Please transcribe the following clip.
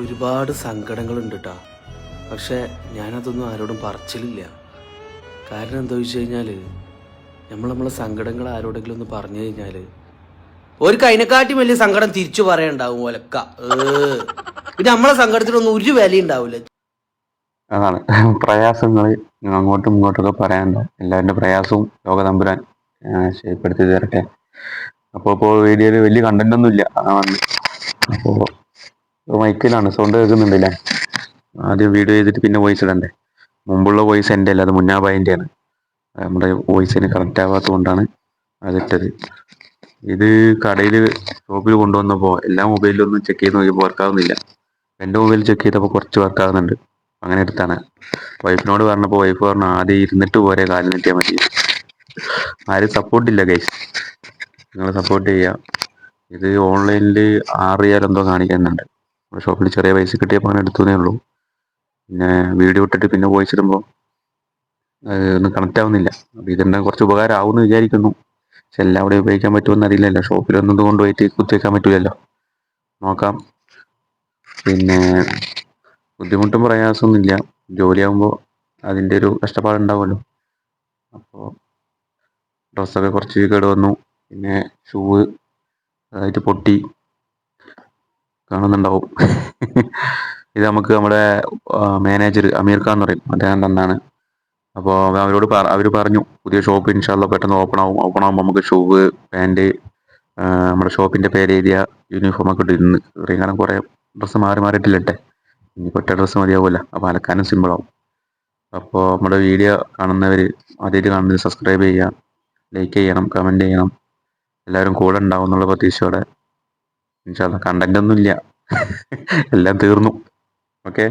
ഒരുപാട് സങ്കടങ്ങളുണ്ട് കേട്ടോ പക്ഷെ ഞാനതൊന്നും ആരോടും പറച്ചിലില്ല. കാരണം എന്താ വെച്ച് കഴിഞ്ഞാൽ നമ്മൾ നമ്മളെ സങ്കടങ്ങൾ ആരോടെങ്കിലും ഒന്ന് പറഞ്ഞു കഴിഞ്ഞാൽ ഒരു കൈനക്കാട്ടി വലിയ സങ്കടം തിരിച്ചു പറയണ്ടാവും ഒലക്ക. പിന്നെ നമ്മളെ സങ്കടത്തിനൊന്നും ഒരു വില ഉണ്ടാവില്ല അതാണ്. പ്രയാസങ്ങൾ അങ്ങോട്ടും ഇങ്ങോട്ടൊക്കെ പറയാനുണ്ട്? എല്ലാവരുടെ പ്രയാസവും ലോകതമ്പുരാൻ ശരിപ്പെടുത്തി തരട്ടെ. അപ്പോൾ ഇപ്പോൾ വീഡിയോയിൽ വലിയ കണ്ടന്റ് ഒന്നും ഇല്ല അതാണ്. അപ്പോൾ മൈക്കിലാണ് സൗണ്ട് കേൾക്കുന്നുണ്ടല്ലേ? ആദ്യം വീഡിയോ ചെയ്തിട്ട് പിന്നെ വോയിസ് ഇടണ്ടേ? മുമ്പുള്ള വോയിസ് എന്റെ അല്ല അത് മുന്നാബായിന്റെയാണ് നമ്മുടെ വോയിസിന് കറക്റ്റ് ആവാത്തത് കൊണ്ടാണ് അതിട്ടത് ഇത് കടയിൽ ഷോപ്പിൽ കൊണ്ടുവന്നപ്പോൾ എല്ലാ മൊബൈലിലൊന്നും ചെക്ക് ചെയ്ത് നോക്കിയപ്പോൾ വർക്കാവുന്നില്ല. എന്റെ മൊബൈൽ ചെക്ക് ചെയ്തപ്പോൾ കുറച്ച് വർക്കാവുന്നുണ്ട്. അങ്ങനെ എടുത്താണ്. വൈഫിനോട് പറഞ്ഞപ്പോൾ വൈഫ് പറഞ്ഞു ആദ്യം ഇരുന്നിട്ട് പോരെ കാലിൽ നീട്ടിയാൽ മതി. ആരും സപ്പോർട്ടില്ല ഗൈസ് നിങ്ങൾ സപ്പോർട്ട് ചെയ്യുക ഇത് ഓൺലൈനിൽ ആറ് റിയാൽ എന്തോ കാണിക്കുന്നുണ്ട്. ഷോപ്പിൽ ചെറിയ പൈസ കിട്ടിയപ്പോൾ അങ്ങനെ എടുത്തതേ ഉള്ളൂ. പിന്നെ വീഡിയോ ഇട്ടിട്ട് പിന്നെ വോയിസ് ഇടുമ്പോൾ ഒന്നും കണക്റ്റ് ആവുന്നില്ല. അപ്പോൾ ഇതെന്താ കുറച്ച് ഉപകാരം ആവുമെന്ന് വിചാരിക്കുന്നു. പക്ഷെ എല്ലാവിടെയും ഉപയോഗിക്കാൻ പറ്റുമെന്ന് അറിയില്ലല്ലോ. ഷോപ്പിലൊന്നും കൊണ്ട് കൊണ്ടുപോയിട്ട് കുത്തിവെക്കാൻ പറ്റില്ലല്ലോ നോക്കാം. പിന്നെ ബുദ്ധിമുട്ടും പ്രയാസമൊന്നുമില്ല ജോലിയാകുമ്പോൾ അതിന്റെ ഒരു കഷ്ടപ്പാടുണ്ടാവുമല്ലോ. അപ്പോൾ ഡ്രസ്സൊക്കെ കുറച്ച് കേട് വന്നു. പിന്നെ ഷൂ അതായിട്ട് പൊട്ടി. കാണുന്നുണ്ടാവും. ഇത് നമുക്ക് നമ്മുടെ മാനേജർ അമീർ ഖാൻ എന്ന് പറയും. അദ്ദേഹം തന്നാണ് അപ്പോൾ അവരോട് അവർ പറഞ്ഞു പുതിയ ഷോപ്പ് ഇൻഷാല്ല പെട്ടെന്ന് ഓപ്പൺ ആവും. ഓപ്പൺ ആകുമ്പോൾ നമുക്ക് ഷൂവ് പാന്റ് നമ്മുടെ ഷോപ്പിന്റെ പേര് എഴുതിയ യൂണിഫോം ഒക്കെ ഇട്ടിരുന്ന് ഇത്രയും കാലം കുറേ ഡ്രസ്സ് മാറി മാറിയിട്ടില്ലട്ടെ ഇനി ഒറ്റ ഡ്രസ്സ് മതിയാവില്ല അപ്പോൾ അലക്കാനും സിമ്പിളാവും അപ്പോൾ നമ്മുടെ വീഡിയോ കാണുന്നവർ ആദ്യമായിട്ട് കാണുന്നത് സബ്സ്ക്രൈബ് ചെയ്യുക ലൈക്ക് ചെയ്യണം കമന്റ് ചെയ്യണം. എല്ലാവരും കൂടെ ഉണ്ടാവും എന്നുള്ള പ്രതീക്ഷയോടെ ഇൻഷാല്ല കണ്ടന്റ് ഒന്നും ഇല്ല എല്ലാം തീർന്നു. ഓക്കെ